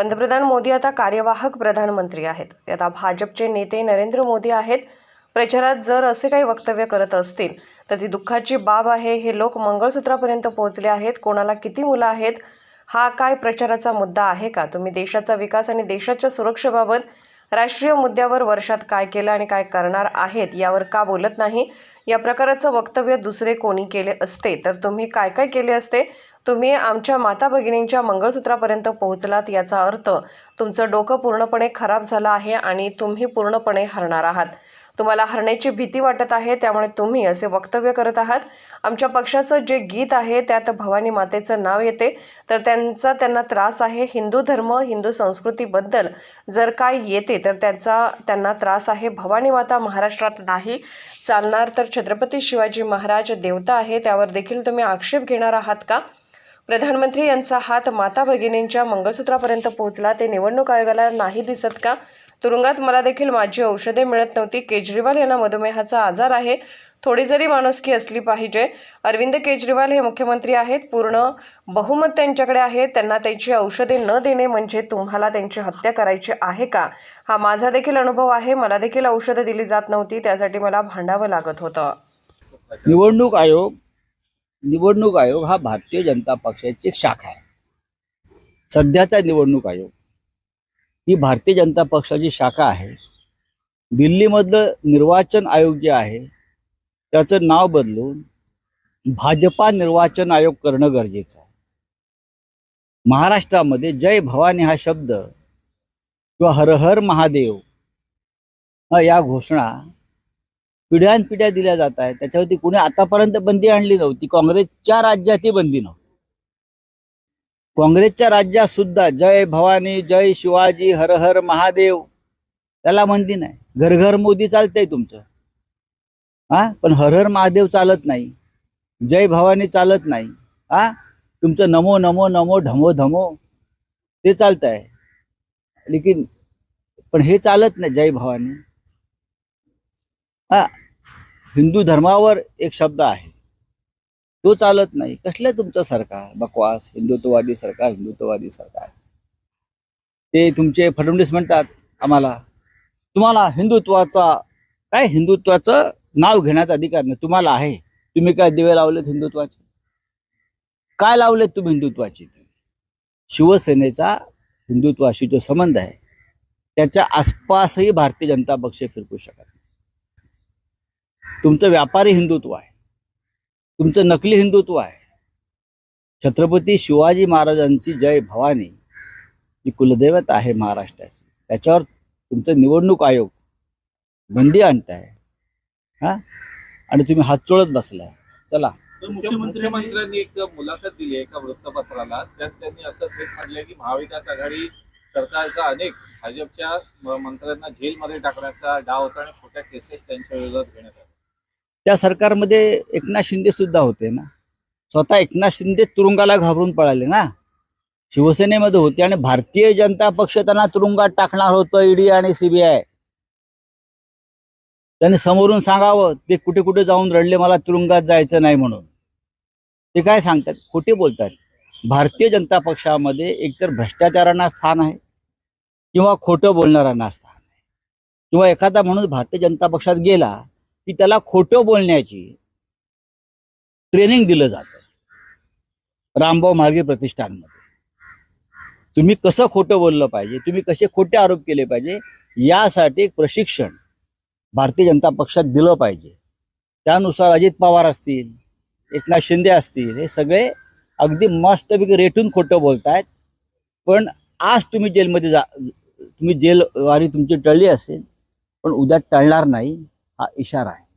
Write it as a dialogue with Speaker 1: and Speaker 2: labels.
Speaker 1: पंतप्रधान मोदी आता कार्यवाहक प्रधानमंत्री आहेत. आता भाजपचे नेते नरेंद्र मोदी आहेत. प्रचारात जर असे काही वक्तव्य करत असतील तर ती दुःखाची बाब आहे. हे लोक मंगळसूत्रापर्यंत पोहोचले आहेत. कोणाला किती मुलं आहेत? हा काय प्रचाराचा मुद्दा आहे का? तुम्ही देशाचा विकास आणि देशाच्या सुरक्षेबाबत राष्ट्रीय मुद्द्यावर वर्षात काय केलं आणि काय करणार आहेत यावर का बोलत नाही? या प्रकाराचं वक्तव्य दुसरे कोणी केले असते तर तुम्ही काय काय केले असते? तुम्ही आमच्या माता भगिनींच्या मंगळसूत्रापर्यंत पोहोचलात याचा अर्थ तुमचं डोकं पूर्णपणे खराब झालं आहे आणि तुम्ही पूर्णपणे हरणार आहात. तुम्हाला हरण्याची भीती वाटत आहे त्यामुळे तुम्ही असे वक्तव्य करत आहात. आमच्या पक्षाचं जे गीत आहे त्यात भवानी मातेचं नाव येते. तर त्यांचा त्यांना त्रास आहे. हिंदू धर्म हिंदू संस्कृतीबद्दल जर काय येते तर त्याचा त्यांना त्रास आहे. भवानी माता महाराष्ट्रात नाही. चालणार तर छत्रपती शिवाजी महाराज देवता आहे. त्यावर देखील तुम्ही आक्षेप घेणार आहात का? प्रधानमंत्री यांचा हात माता भगिनींच्या मंगळसूत्रापर्यंत पोहोचला. ते निवडणूक आयोगाला नाही दिसत का? तुरुंगात मला देखील माझी औषधे मिळत नव्हती. केजरीवाल यांना मधुमेहाचा आजार आहे. थोडी जरी माणुसकी असली पाहिजे. अरविंद केजरीवाल हे मुख्यमंत्री आहेत. पूर्ण बहुमत त्यांच्याकडे आहे. त्यांना त्यांची औषधे न देणे म्हणजे तुम्हाला त्यांची हत्या करायची आहे का? हा माझा देखील अनुभव आहे. मला देखील औषधं दिली जात नव्हती. त्यासाठी मला भांडावं लागत होतं.
Speaker 2: निवडणूक आयोग निवडणूक आयोग हा भारतीय जनता पक्षाची एक शाखा आहे. सध्याचा निवडणूक आयोग ही भारतीय जनता पक्षाची शाखा आहे. दिल्लीमधलं निर्वाचन आयोग जे आहे त्याचं नाव बदलून भाजपा निर्वाचन आयोग करणं गरजेचं आहे. महाराष्ट्रामध्ये जय भवानी हा शब्द किंवा हर हर महादेव हा या घोषणा पिढ्यानपिढ्या दिल्या जात आहेत. त्याच्यावरती कुणी आतापर्यंत बंदी आणली नव्हती. काँग्रेसच्या राज्यातही बंदी नव्हती. काँग्रेसच्या राज्यात सुद्धा जय भवानी जय शिवाजी हर हर महादेव त्याला बंदी नाही. घर घर मोदी चालतंय तुमचं. हा? पण हर हर महादेव चालत नाही. जय भवानी चालत नाही. हा? तुमचं नमो नमो नमो ढमो धमो ते चालत आहे लेकिन पण हे चालत नाही जय भवानी. हा? हिंदू धर्मावर एक शब्द आहे. तो चालत नाही. कसलं तुमचं सरकार? बकवास हिंदुत्ववादी सरकार हिंदुत्ववादी सरकार. ते तुमचे फडणवीस म्हणतात आम्हाला. तुम्हाला हिंदुत्वाचा काय हिंदुत्वाचं नाव घेण्याचा अधिकार नाही. तुम्हाला आहे. तुम्ही काय दिवे लावलेत हिंदुत्वाचे? काय लावलेत तुम्ही हिंदुत्वाचे? शिवसेनेचा हिंदुत्वाशी जो संबंध आहे त्याच्या आसपासही भारतीय जनता पक्ष फिरकू शकत तुमचं व्यापारी हिंदुत्व आहे. तुमचं नकली हिंदुत्व आहे. छत्रपती शिवाजी महाराजांची जय भवानी जी कुलदैवत आहे महाराष्ट्राची. त्याच्यावर तुमचं निवडणूक आयोग बंदी आणताय. हा? आणि तुम्ही हात चोळत बसलाय. चला.
Speaker 3: तर मुख्यमंत्र्यांनी एक मुलाखत दिली आहे एका वृत्तपत्राला. त्यात त्यांनी असं थेट म्हटलंय की महाविकास आघाडी सरकारचा अनेक भाजपच्या मंत्र्यांना जेलमध्ये टाकण्याचा डाव होता आणि खोट्या केसेस त्यांच्या विरोधात घेण्यात आल्या.
Speaker 2: त्या सरकारमध्ये एकनाथ शिंदे सुद्धा होते ना. स्वतः एकनाथ शिंदे तुरुंगाला घाबरून पळाले ना. शिवसेनेमध्ये होते आणि भारतीय जनता पक्ष त्यांना तुरुंगात टाकणार होतं ईडी आणि सीबीआय त्यांनी समोरून सांगावं ते कुठे कुठे जाऊन रडले मला तुरुंगात जायचं नाही म्हणून. ते काय सांगतात? खोटे बोलतात. भारतीय जनता पक्षामध्ये एकतर भ्रष्टाचारांना स्थान आहे किंवा खोटं बोलणाऱ्यांना स्थान आहे. किंवा एखादा माणूस भारतीय जनता पक्षात गेला की त्याला खोटं बोलण्याची ट्रेनिंग दिलं जातं. रामभाऊ मार्गे प्रतिष्ठानमध्ये. तुम्ही कसं खोटं बोललं पाहिजे तुम्ही कसे खोटे आरोप केले पाहिजे यासाठी एक प्रशिक्षण भारतीय जनता पक्षात दिलं पाहिजे. त्यानुसार अजित पवार असतील एकनाथ शिंदे असतील हे सगळे अगदी मस्तपैकी रेटून खोटं बोलतायत. पण आज तुम्ही जेलमध्ये जा तुम्ही जेलवारी तुमची टळली असेल पण उद्या टळणार नाही. हा इशारा आहे.